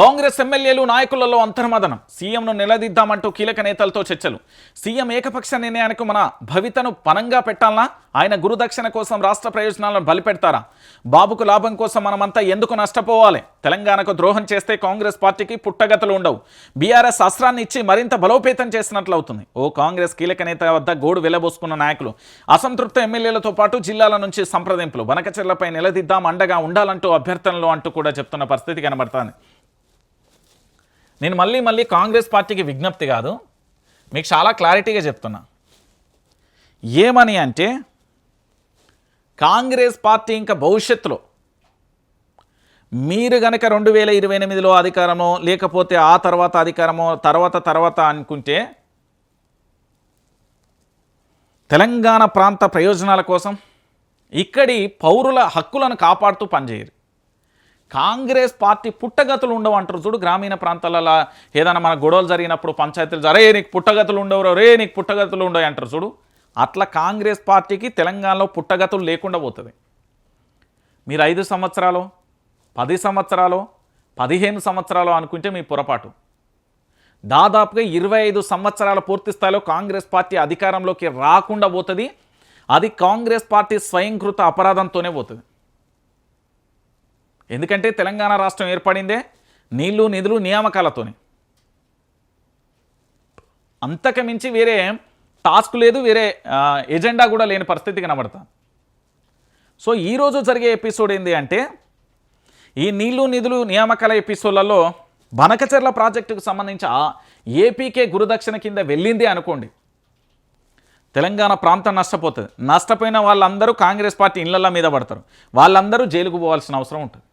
కాంగ్రెస్ ఎమ్మెల్యేలు నాయకులలో అంతర్మదనం. సీఎంను నిలదీద్దామంటూ కీలక నేతలతో చర్చలు. సీఎం ఏకపక్ష నిర్ణయానికి మన భవితను పనంగా పెట్టాలనా? ఆయన గురుదక్షిణ కోసం రాష్ట్ర ప్రయోజనాలను బలిపెడతారా? బాబుకు లాభం కోసం మనమంతా ఎందుకు నష్టపోవాలి? తెలంగాణకు ద్రోహం చేస్తే కాంగ్రెస్ పార్టీకి పుట్టగతలు ఉండవు. బీఆర్ఎస్ అస్త్రాన్ని ఇచ్చి మరింత బలోపేతం చేసినట్లు అవుతుంది ఓ కాంగ్రెస్ కీలక నేత వద్ద గోడు వెలబోసుకున్న నాయకులు అసంతృప్త ఎమ్మెల్యేలతో పాటు జిల్లాల నుంచి సంప్రదింపులు. బనకచెర్లపై నిలదీద్దాం అండగా ఉండాలంటూ అభ్యర్థనలు అంటూ కూడా చెప్తున్న పరిస్థితి కనబడుతుంది. నేను మళ్ళీ మళ్ళీ కాంగ్రెస్ పార్టీకి విజ్ఞప్తి కాదు. మీకు చాలా క్లారిటీగా చెప్తున్నా. ఏమని అంటే కాంగ్రెస్ పార్టీ ఇంకా భవిష్యత్తులో మీరు గనక రెండు వేల ఇరవై ఎనిమిదిలో అధికారమో లేకపోతే ఆ తర్వాత అధికారమో తర్వాత తర్వాత అనుకుంటే తెలంగాణ ప్రాంత ప్రయోజనాల కోసం ఇక్కడి పౌరుల హక్కులను కాపాడుతూ పనిచేయరు. కాంగ్రెస్ పార్టీ పుట్టగతులు ఉండవు అంటారు చూడు గ్రామీణ ప్రాంతాలలో. ఏదైనా మన గొడవలు జరిగినప్పుడు పంచాయతీలు అరే నీకు పుట్టగతులు ఉండవు రే నీకు పుట్టగతులు ఉండవు అంటారు చూడు. అట్లా కాంగ్రెస్ పార్టీకి తెలంగాణలో పుట్టగతులు లేకుండా పోతుంది. మీరు ఐదు సంవత్సరాలు పది సంవత్సరాలు పదిహేను సంవత్సరాలు అనుకుంటే మీ పొరపాటు. దాదాపుగా ఇరవై ఐదు సంవత్సరాల పూర్తి స్థాయిలో కాంగ్రెస్ పార్టీ అధికారంలోకి రాకుండా పోతుంది. అది కాంగ్రెస్ పార్టీ స్వయంకృత అపరాధంతోనే పోతుంది. ఎందుకంటే తెలంగాణ రాష్ట్రం ఏర్పడిందే నీళ్ళు నిధులు నియామకాలతోని. అంతకు మించి వేరే టాస్క్ లేదు వేరే ఎజెండా కూడా లేని పరిస్థితి కనబడతా. సో ఈరోజు జరిగే ఎపిసోడ్ ఏంటి అంటే ఈ నీళ్ళు నిధులు నియామకాల ఎపిసోడ్లలో బనకచెర్ల ప్రాజెక్టుకు సంబంధించి ఏపీకే గురుదక్షిణ కింద వెళ్ళింది అనుకోండి. తెలంగాణ ప్రాంతం నష్టపోతుంది. నష్టపోయిన వాళ్ళందరూ కాంగ్రెస్ పార్టీ ఇళ్ళల మీద పడతారు. వాళ్ళందరూ జైలుకు పోవాల్సిన అవసరం ఉంటుంది.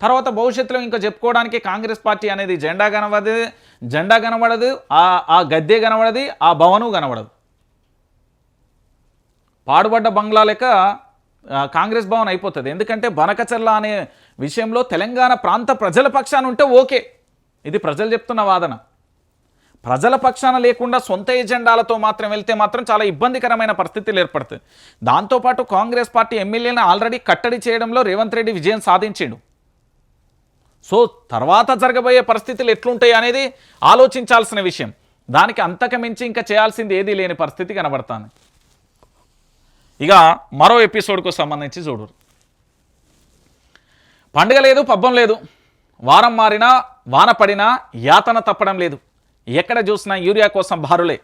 తర్వాత భవిష్యత్తులో ఇంకా చెప్పుకోవడానికి కాంగ్రెస్ పార్టీ అనేది జెండా కనబడదు జెండా కనబడదు ఆ ఆ గద్దె కనబడదు ఆ భవనం కనబడదు. పాడుబడ్డ బంగ్లా లెక్క కాంగ్రెస్ భవన్ అయిపోతుంది. ఎందుకంటే బనకచర్ల అనే విషయంలో తెలంగాణ ప్రాంత ప్రజల పక్షాన ఉంటే ఓకే. ఇది ప్రజలు చెప్తున్న వాదన. ప్రజల పక్షాన లేకుండా సొంత ఎజెండాలతో మాత్రం వెళ్తే మాత్రం చాలా ఇబ్బందికరమైన పరిస్థితులు ఏర్పడుతుంది దాంతోపాటు కాంగ్రెస్ పార్టీ ఎమ్మెల్యేలను ఆల్రెడీ కట్టడి చేయడంలో రేవంత్ రెడ్డి విజయం సాధించాడు. సో తర్వాత జరగబోయే పరిస్థితులు ఎట్లుంటాయి అనేది ఆలోచించాల్సిన విషయం. దానికి అంతకు మించి ఇంకా చేయాల్సింది ఏదీ లేని పరిస్థితి కనబడుతుంది. ఇక మరో ఎపిసోడ్కు సంబంధించి చూడరు. పండుగ లేదు పబ్బం లేదు. వారం మారినా వాన పడినా యాతన తప్పడం లేదు. ఎక్కడ చూసినా యూరియా కోసం భారులే.